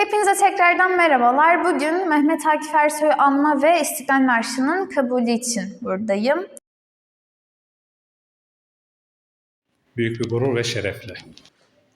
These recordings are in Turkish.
Hepinize tekrardan merhabalar. Bugün Mehmet Akif Ersoy anma ve İstiklal Marşı'nın kabulü için buradayım. Büyük bir gurur ve şerefle.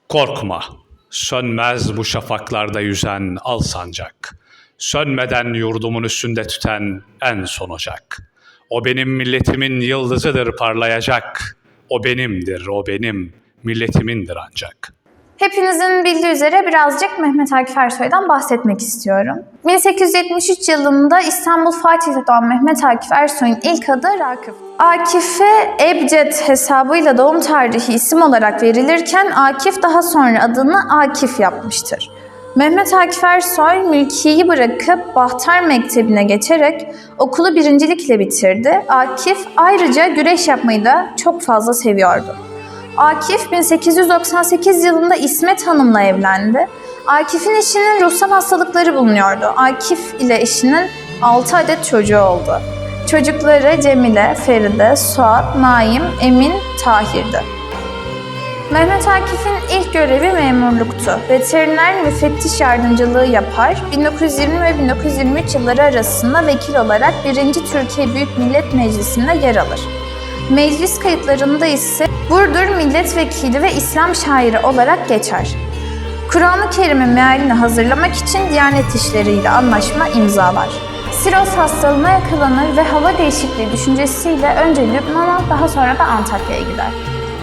Korkma, sönmez bu şafaklarda yüzen al sancak. Sönmeden yurdumun üstünde tüten en son ocak. O benim milletimin yıldızıdır parlayacak. O benimdir, o benim, milletimindir ancak.'' Hepinizin bildiği üzere birazcık Mehmet Akif Ersoy'dan bahsetmek istiyorum. 1873 yılında İstanbul Fatih'te doğan Mehmet Akif Ersoy'un ilk adı Rakıf. Akif'e Ebced hesabıyla doğum tarihi isim olarak verilirken Akif daha sonra adını Akif yapmıştır. Mehmet Akif Ersoy mülkiyeyi bırakıp Bahtar Mektebi'ne geçerek okulu birincilikle bitirdi. Akif ayrıca güreş yapmayı da çok fazla seviyordu. Akif 1898 yılında İsmet Hanım'la evlendi. Akif'in eşinin ruhsal hastalıkları bulunuyordu. Akif ile eşinin 6 adet çocuğu oldu. Çocukları Cemile, Feride, Suat, Naim, Emin, Tahir'di. Mehmet Akif'in ilk görevi memurluktu. Veteriner müfettiş yardımcılığı yapar. 1920 ve 1923 yılları arasında vekil olarak 1. Türkiye Büyük Millet Meclisi'nde yer alır. Meclis kayıtlarında ise Burdur Milletvekili ve İslam şairi olarak geçer. Kur'an-ı Kerim'in mealini hazırlamak için Diyanet İşleri ile anlaşma imzalar. Siroz hastalığına yakalanır ve hava değişikliği düşüncesiyle önce Lübnan'a daha sonra da Antakya'ya gider.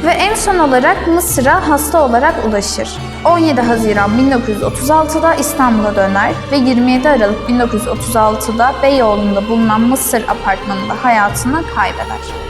Ve en son olarak Mısır'a hasta olarak ulaşır. 17 Haziran 1936'da İstanbul'a döner ve 27 Aralık 1936'da Beyoğlu'nda bulunan Mısır apartmanında hayatını kaybeder.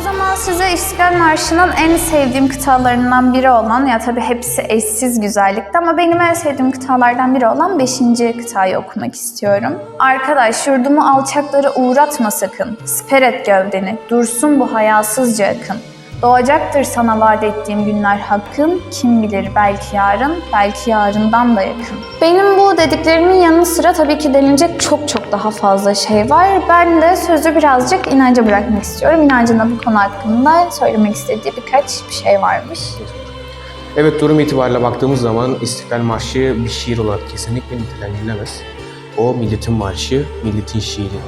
O zaman size İstiklal Marşı'nın en sevdiğim kıtalarından biri olan, ya tabii hepsi eşsiz güzellikte ama benim en sevdiğim kıtalardan biri olan 5. kıtayı okumak istiyorum. Arkadaş yurdumu alçaklara uğratma sakın, siper et gövdeni, dursun bu hayasızca akın. Doğacaktır sana vaat ettiğim günler hakkın, kim bilir belki yarın, belki yarından da yakın. Benim bu dediklerimin yanı sıra tabii ki denilecek çok çok daha fazla şey var. Ben de sözü birazcık inanca bırakmak istiyorum. İnancın da bu konu hakkında söylemek istediği birkaç bir şey varmış. Evet durum itibariyle baktığımız zaman İstiklal Marşı bir şiir olarak kesinlikle nitelendirilemez. O milletin marşı, milletin şiiri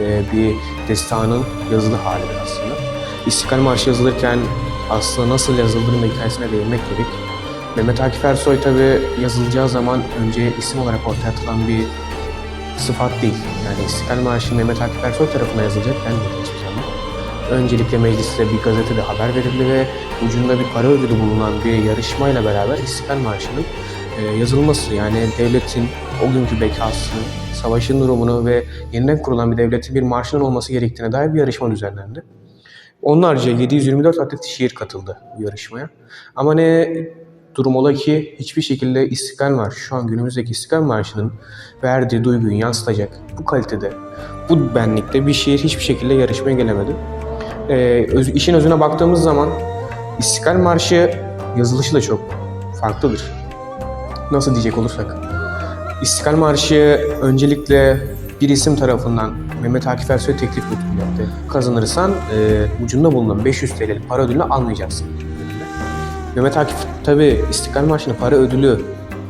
ve bir destanın yazılı halidir aslında. İstiklal Marşı yazılırken aslında nasıl yazıldığının hikayesine değinmek gerek. Mehmet Akif Ersoy tabi yazılacağı zaman önce isim olarak ortaya atılan bir sıfat değil. Yani İstiklal Marşı Mehmet Akif Ersoy tarafından yazılacak denmedi hiçbir zaman. Öncelikle mecliste bir gazetede haber verildi ve ucunda bir para ödülü bulunan bir yarışmayla beraber İstiklal Marşı'nın e, yazılması yani devletin o günkü bekası, savaşın durumunu ve yeniden kurulan bir devletin bir marşının olması gerektiğine dair bir yarışma düzenlendi. Onlarca 724 adet şiir katıldı bu yarışmaya. Ama ne durum ola ki hiçbir şekilde İstiklal Marşı, şu an günümüzdeki İstiklal Marşı'nın verdiği duyguyu yansıtacak bu kalitede, bu benlikte bir şiir hiçbir şekilde yarışmaya gelemedi. Ee, öz, işin özüne baktığımız zaman İstiklal Marşı yazılışı da çok farklıdır. Nasıl diyecek olursak. İstiklal Marşı öncelikle bir isim tarafından Mehmet Akif Ersoy teklif yaptı. Kazanırsan e, ucunda bulunan 500 TL'lik para ödülünü almayacaksın. Mehmet Akif tabi İstiklal Marşı'nın para ödülü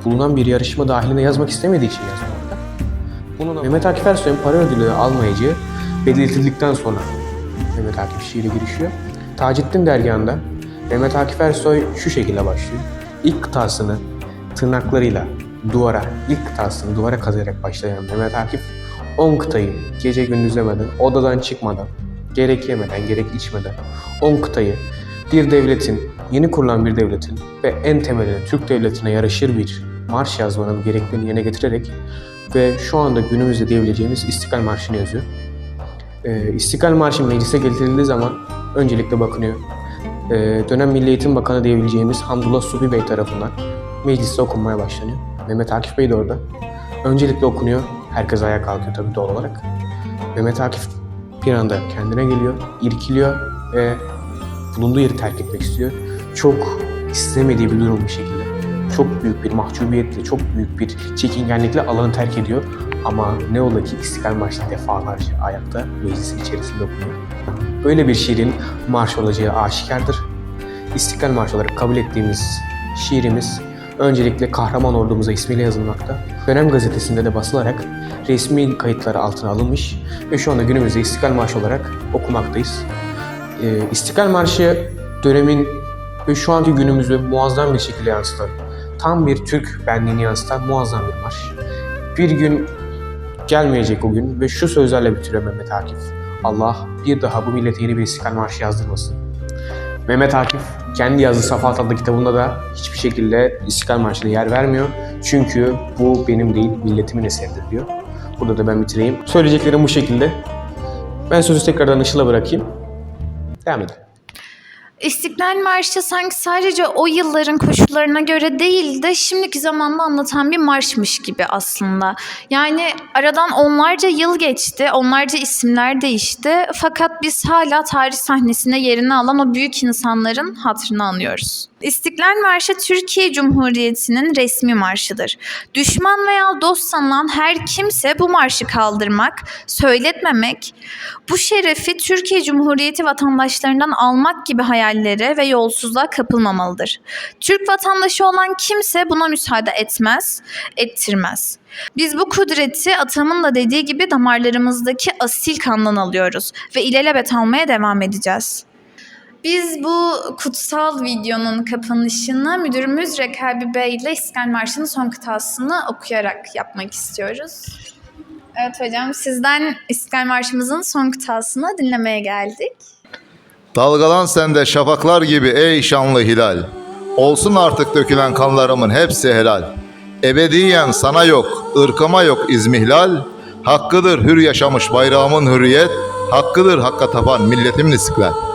bulunan bir yarışma dahilinde yazmak istemediği için yazmadı. Bunun Mehmet Akif Ersoy'un para ödülü almayacağı belirtildikten sonra Mehmet Akif şiiri girişiyor. Taceddin dergahında Mehmet Akif Ersoy şu şekilde başlıyor. İlk kıtasını tırnaklarıyla duvara, ilk kıtasını duvara kazıyarak başlayan Mehmet Akif 10 kıtayı gece gündüz demeden, odadan çıkmadan, gerek yemeden, gerek içmeden 10 kıtayı bir devletin, yeni kurulan bir devletin ve en temeline Türk devletine yaraşır bir marş yazmanın gereklerini yerine getirerek ve şu anda günümüzde diyebileceğimiz İstiklal Marşı'nı yazıyor. Ee, İstiklal Marşı meclise getirildiği zaman öncelikle bakınıyor. Ee, dönem Milli Eğitim Bakanı diyebileceğimiz Hamdullah Subi Bey tarafından mecliste okunmaya başlanıyor. Mehmet Akif Bey de orada. Öncelikle okunuyor. Herkes ayağa kalkıyor tabii doğal olarak. Mehmet Akif bir anda kendine geliyor, irkiliyor ve bulunduğu yeri terk etmek istiyor. Çok istemediği bir durum bir şekilde. Çok büyük bir mahcubiyetle, çok büyük bir çekingenlikle alanı terk ediyor. Ama ne ola ki İstiklal Marşı defalarca ayakta meclisin içerisinde okunuyor. Böyle bir şiirin marş olacağı aşikardır. İstiklal Marşı olarak kabul ettiğimiz şiirimiz öncelikle kahraman ordumuza ismiyle yazılmakta. Dönem gazetesinde de basılarak resmi kayıtları altına alınmış ve şu anda günümüzde İstiklal Marşı olarak okumaktayız. Ee, İstiklal Marşı dönemin ve şu anki günümüzü muazzam bir şekilde yansıtan, tam bir Türk benliğini yansıtan muazzam bir marş. Bir gün gelmeyecek o gün ve şu sözlerle bitiriyor Mehmet Akif. Allah bir daha bu millete yeni bir İstiklal Marşı yazdırmasın. Mehmet Akif kendi yazdığı Safahat adlı kitabında da hiçbir şekilde İstiklal Marşı'na yer vermiyor. Çünkü bu benim değil milletimin eseridir diyor. Burada da ben bitireyim. Söyleyeceklerim bu şekilde. Ben sözü tekrardan Işıl'a bırakayım. Devam edin. İstiklal Marşı sanki sadece o yılların koşullarına göre değil de şimdiki zamanda anlatan bir marşmış gibi aslında. Yani aradan onlarca yıl geçti, onlarca isimler değişti fakat biz hala tarih sahnesinde yerini alan o büyük insanların hatırını anıyoruz. İstiklal Marşı Türkiye Cumhuriyeti'nin resmi marşıdır. Düşman veya dost sanılan her kimse bu marşı kaldırmak, söyletmemek, bu şerefi Türkiye Cumhuriyeti vatandaşlarından almak gibi hayallere ve yolsuzluğa kapılmamalıdır. Türk vatandaşı olan kimse buna müsaade etmez, ettirmez. Biz bu kudreti atamın da dediği gibi damarlarımızdaki asil kandan alıyoruz ve ilelebet almaya devam edeceğiz. Biz bu kutsal videonun kapanışını müdürümüz Rekabi Bey ile İstiklal Marşı'nın son kıtasını okuyarak yapmak istiyoruz. Evet hocam sizden İstiklal Marşımızın son kıtasını dinlemeye geldik. Dalgalan sende şafaklar gibi ey şanlı hilal. Olsun artık dökülen kanlarımın hepsi helal. Ebediyen sana yok, ırkıma yok izmihlal. Hakkıdır hür yaşamış bayrağımın hürriyet. Hakkıdır hakka tapan milletimin istiklal.